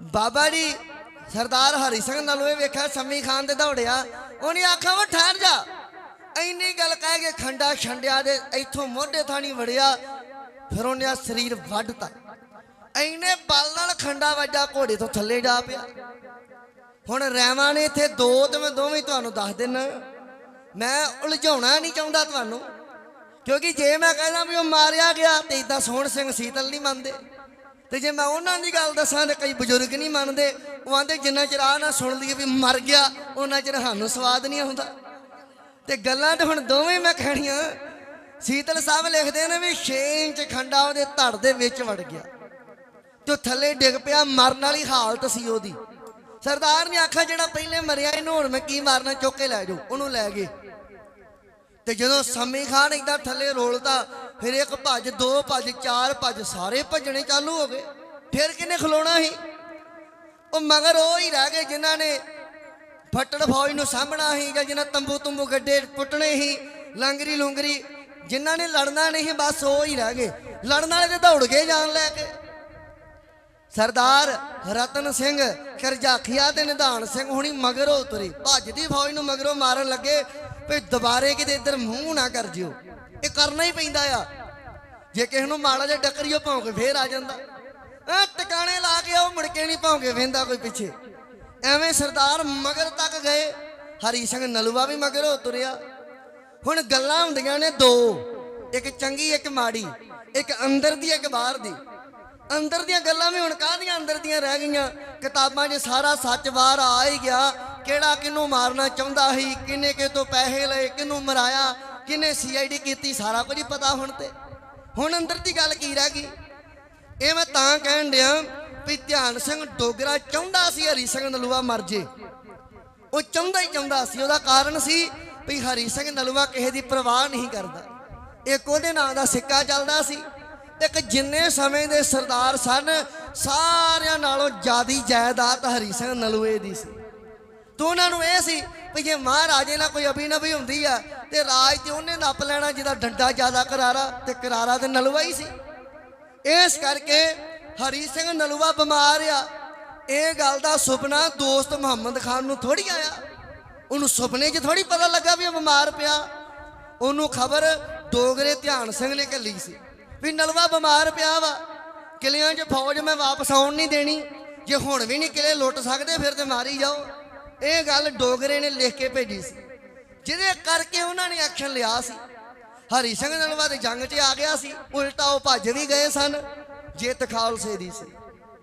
ਬਾਬਾ ਜੀ, ਸਰਦਾਰ ਹਰੀ ਸਿੰਘ ਨਲੂਏ ਵੇਖਿਆ, ਸੰਮੀ ਖਾਨ ਦੇ ਦੌੜਿਆ। ਉਹਨੇ ਆਖਿਆ ਵਾ ਠਹਿਰ ਜਾ। ਇੰਨੀ ਗੱਲ ਕਹਿ ਕੇ ਖੰਡਾ ਛੰਡਿਆ ਦੇ ਇੱਥੋਂ ਮੋਢੇ ਥਾਣੀ ਵੜਿਆ। ਫਿਰ ਉਹਨੇ ਆ ਸਰੀਰ ਵੱਢਤਾ। ਇੰਨੇ ਬਲ ਨਾਲ ਖੰਡਾ ਵੱਜਾ, ਘੋੜੇ ਤੋਂ ਥੱਲੇ ਜਾ ਪਿਆ। ਹੁਣ ਰੈਵਾਂ ਨੇ ਇੱਥੇ ਦੋ ਤੇ ਮੈਂ ਦੋਵੇਂ ਤੁਹਾਨੂੰ ਦੱਸ ਦਿੰਨਾ। ਮੈਂ ਉਲਝਾਉਣਾ ਨਹੀਂ ਚਾਹੁੰਦਾ ਤੁਹਾਨੂੰ। ਕਿਉਂਕਿ ਜੇ ਮੈਂ ਕਹਿੰਦਾ ਵੀ ਉਹ ਮਾਰਿਆ ਗਿਆ ਤੇ ਇਦਾਂ ਸੋਹਣ ਸਿੰਘ ਸੀਤਲ ਨਹੀਂ ਮੰਨਦੇ। ਤੇ ਜੇ ਮੈਂ ਉਹਨਾਂ ਦੀ ਗੱਲ ਦੱਸਾਂ ਤੇ ਕਈ ਬਜ਼ੁਰਗ ਨਹੀਂ ਮੰਨਦੇ, ਉਹ ਆਂਦੇ ਜਿੰਨਾ ਚਿਰ ਆ ਨਾ ਸੁਣ ਲਈਏ ਵੀ ਮਰ ਗਿਆ, ਉਹਨਾਂ ਚਿਰ ਸਾਨੂੰ ਸਵਾਦ ਨਹੀਂ ਆਉਂਦਾ। ਤੇ ਗੱਲਾਂ ਤਾਂ ਹੁਣ ਦੋਵੇਂ ਮੈਂ ਕਹਿਣੀਆਂ, ਸੀਤਲ ਸਾਹਿਬ ਲਿਖਦੇ ਨੇ ਵੀ 6 ਇੰਚ ਖੰਡਾ ਉਹਦੇ ਧੜ ਦੇ ਵਿੱਚ ਵੜ ਗਿਆ। ਤੇ ਉਹ ਥੱਲੇ ਡਿੱਗ ਪਿਆ, ਮਰਨ ਵਾਲੀ ਹਾਲਤ ਸੀ ਉਹਦੀ। ਸਰਦਾਰ ਨੇ ਆਖਿਆ, ਜਿਹੜਾ ਪਹਿਲੇ ਮਰਿਆ, ਇਹਨੂੰ ਹੁਣ ਮੈਂ ਕੀ ਮਾਰਨਾ, ਚੁੱਕ ਕੇ ਲੈ ਜਾਓ, ਉਹਨੂੰ ਲੈ ਗਏ। ਤੇ ਜਦੋਂ ਸਮੀ ਖਾਨ ਇਦਾਂ ਥੱਲੇ ਰੋਲਦਾ, ਫਿਰ ਇੱਕ ਭੱਜ, ਦੋ ਭੱਜ, ਚਾਰ ਭੱਜ, ਸਾਰੇ ਭੱਜਣੇ ਚਾਲੂ ਹੋ ਗਏ। ਫਿਰ ਕਿਨੇ ਖਲੋਣਾ ਸੀ? ਉਹ ਮਗਰ ਉਹ ਹੀ ਰਹਿ ਗਏ ਜਿਨ੍ਹਾਂ ਨੇ ਫੱਟੜ ਫੌਜ ਨੂੰ ਸਾਹਮਣਾ ਸੀ ਜਾਂ ਜਿਨ੍ਹਾਂ ਤੰਬੂ ਤੁੰਬੂ ਗੱਡੇ ਪੁੱਟਣੇ ਸੀ, ਲੰਗਰੀ ਲੁੰਗਰੀ, ਜਿਨ੍ਹਾਂ ਨੇ ਲੜਨਾ ਨਹੀਂ ਬਸ ਉਹ ਹੀ ਰਹਿ ਗਏ। ਲੜਨ ਵਾਲੇ ਤੇ ਦੌੜ ਗਏ ਜਾਨ ਲੈ ਕੇ। ਸਰਦਾਰ ਰਤਨ ਸਿੰਘ ਕਰਜਾਖੀਆ ਤੇ ਨਿਧਾਨ ਸਿੰਘ ਹੁਣੀ ਮਗਰੋਂ ਉਤਰੇ। ਭੱਜਦੀ ਫੌਜ ਨੂੰ ਮਗਰੋਂ ਮਾਰਨ ਲੱਗੇ। ਵੀ ਦੁਬਾਰੇ ਕਿਤੇ ਇੱਧਰ ਮੂੰਹ ਨਾ ਕਰ ਜਿਓ। ਇਹ ਕਰਨਾ ਹੀ ਪੈਂਦਾ ਆ। ਜੇ ਕਿਸੇ ਨੂੰ ਮਾੜਾ ਜਿਹਾ ਡੱਕਰੀਓ ਭੌਂ ਕੇ ਫੇਰ ਆ ਜਾਂਦਾ। ਆ ਟਿਕਾਣੇ ਲਾ ਕੇ ਉਹ ਮੁੜ ਕੇ ਨਹੀਂ ਭੌਂ ਕੇ ਵੇਂਦਾ ਕੋਈ ਪਿੱਛੇ। ਐਵੇਂ ਸਰਦਾਰ ਮਗਰ ਤੱਕ ਗਏ। ਹਰੀ ਸਿੰਘ ਨਲੂਆ ਵੀ ਮਗਰੋਂ ਤੁਰਿਆ। ਹੁਣ ਗੱਲਾਂ ਹੁੰਦੀਆਂ ਨੇ ਦੋ। ਇੱਕ ਚੰਗੀ, ਇੱਕ ਮਾੜੀ। ਇੱਕ ਅੰਦਰ ਦੀ, ਇੱਕ ਬਾਹਰ ਦੀ। ਅੰਦਰ ਦੀਆਂ ਗੱਲਾਂ ਵੀ ਹੁਣ ਕਾਹਦੀਆਂ ਅੰਦਰ ਦੀਆਂ ਰਹਿ ਗਈਆਂ? ਕਿਤਾਬਾਂ 'ਚ ਸਾਰਾ ਸੱਚ ਬਾਹਰ ਆ ਹੀ ਗਿਆ। ਕਿਹੜਾ ਕਿਹਨੂੰ ਮਾਰਨਾ ਚਾਹੁੰਦਾ ਸੀ ਕਿੰਨੇ ਕਿ ਤੋਂ ਪੈਸੇ ਲਏ, ਕਿਹਨੂੰ ਮਰਾਇਆ, ਕਿਹਨੇ ਸੀਆਈਡੀ ਕੀਤੀ, ਸਾਰਾ ਕੁਝ ਪਤਾ ਹੁਣ ਤੇ। ਹੁਣ ਅੰਦਰ ਦੀ ਗੱਲ ਕੀ ਰਹਿ ਗਈ? ਇਹ ਮੈਂ ਤਾਂ ਕਹਿਣ ਡਿਆ ਵੀ ਧਿਆਨ ਸਿੰਘ ਡੋਗਰਾ ਚਾਹੁੰਦਾ ਸੀ ਹਰੀ ਸਿੰਘ ਨਲੂਆ ਮਰ ਜੇ। ਉਹ ਚਾਹੁੰਦਾ ਹੀ ਚਾਹੁੰਦਾ ਸੀ, ਉਹਦਾ ਕਾਰਨ ਸੀ ਵੀ ਹਰੀ ਸਿੰਘ ਨਲੂਆ ਕਿਸੇ ਦੀ ਪਰਵਾਹ ਨਹੀਂ ਕਰਦਾ। ਇੱਕ ਉਹਦੇ ਨਾਂ ਦਾ ਸਿੱਕਾ ਚੱਲਦਾ ਸੀ। ਇੱਕ ਜਿੰਨੇ ਸਮੇਂ ਦੇ ਸਰਦਾਰ ਸਨ, ਸਾਰਿਆਂ ਨਾਲੋਂ ਜਿਆਦੀ ਜਾਇਦਾਦ ਹਰੀ ਸਿੰਘ ਨਲੂਏ ਦੀ ਸੀ। ਤੋ ਉਹਨਾਂ ਨੂੰ ਇਹ ਸੀ ਵੀ ਜੇ ਮਹਾਰਾਜੇ ਨਾਲ ਕੋਈ ਅਭਿਨਵੀ ਹੁੰਦੀ ਆ ਤੇ ਰਾਜ ਤੇ ਉਹਨੇ ਨੱਪ ਲੈਣਾ ਜਿਹਦਾ ਡੰਡਾ ਜ਼ਿਆਦਾ ਕਰਾਰਾ ਤੇ ਕਰਾਰਾ ਤੇ ਨਲੂਆ ਹੀ ਸੀ। ਇਸ ਕਰਕੇ ਹਰੀ ਸਿੰਘ ਨਲੂਆ ਬਿਮਾਰ ਆ। ਇਹ ਗੱਲ ਦਾ ਸੁਪਨਾ ਦੋਸਤ ਮੁਹੰਮਦ ਖਾਨ ਨੂੰ ਥੋੜੀ ਆਇਆ। ਉਹਨੂੰ ਸੁਪਨੇ 'ਚ ਥੋੜੀ ਪਤਾ ਲੱਗਾ ਵੀ ਉਹ ਬਿਮਾਰ ਪਿਆ। ਉਹਨੂੰ ਖਬਰ ਡੋਗਰੇ ਧਿਆਨ ਸਿੰਘ ਨੇ ਕੱਲੀ ਸੀ ਵੀ ਨਲਵਾ ਬਿਮਾਰ ਪਿਆ ਵਾ। ਕਿਲਿਆਂ 'ਚ ਫੌਜ ਮੈਂ ਵਾਪਸ ਆਉਣ ਨਹੀਂ ਦੇਣੀ। ਜੇ ਹੁਣ ਵੀ ਨਹੀਂ ਕਿਲੇ ਲੁੱਟ ਸਕਦੇ ਫਿਰ ਤੇ ਮਾਰੀ ਜਾਓ। ਇਹ ਗੱਲ ਡੋਗਰੇ ਨੇ ਲਿਖ ਕੇ ਭੇਜੀ ਸੀ। ਜਿਹਦੇ ਕਰਕੇ ਉਹਨਾਂ ਨੇ ਐਕਸ਼ਨ ਲਿਆ ਸੀ। ਹਰੀ ਸਿੰਘ ਨਲਵਾ ਦੇ ਜੰਗ 'ਚ ਆ ਗਿਆ ਸੀ, ਉਲਟਾ ਉਹ ਭੱਜ ਵੀ ਗਏ ਸਨ, ਜਿੱਤ ਖਾਲਸੇ ਦੀ ਸੀ।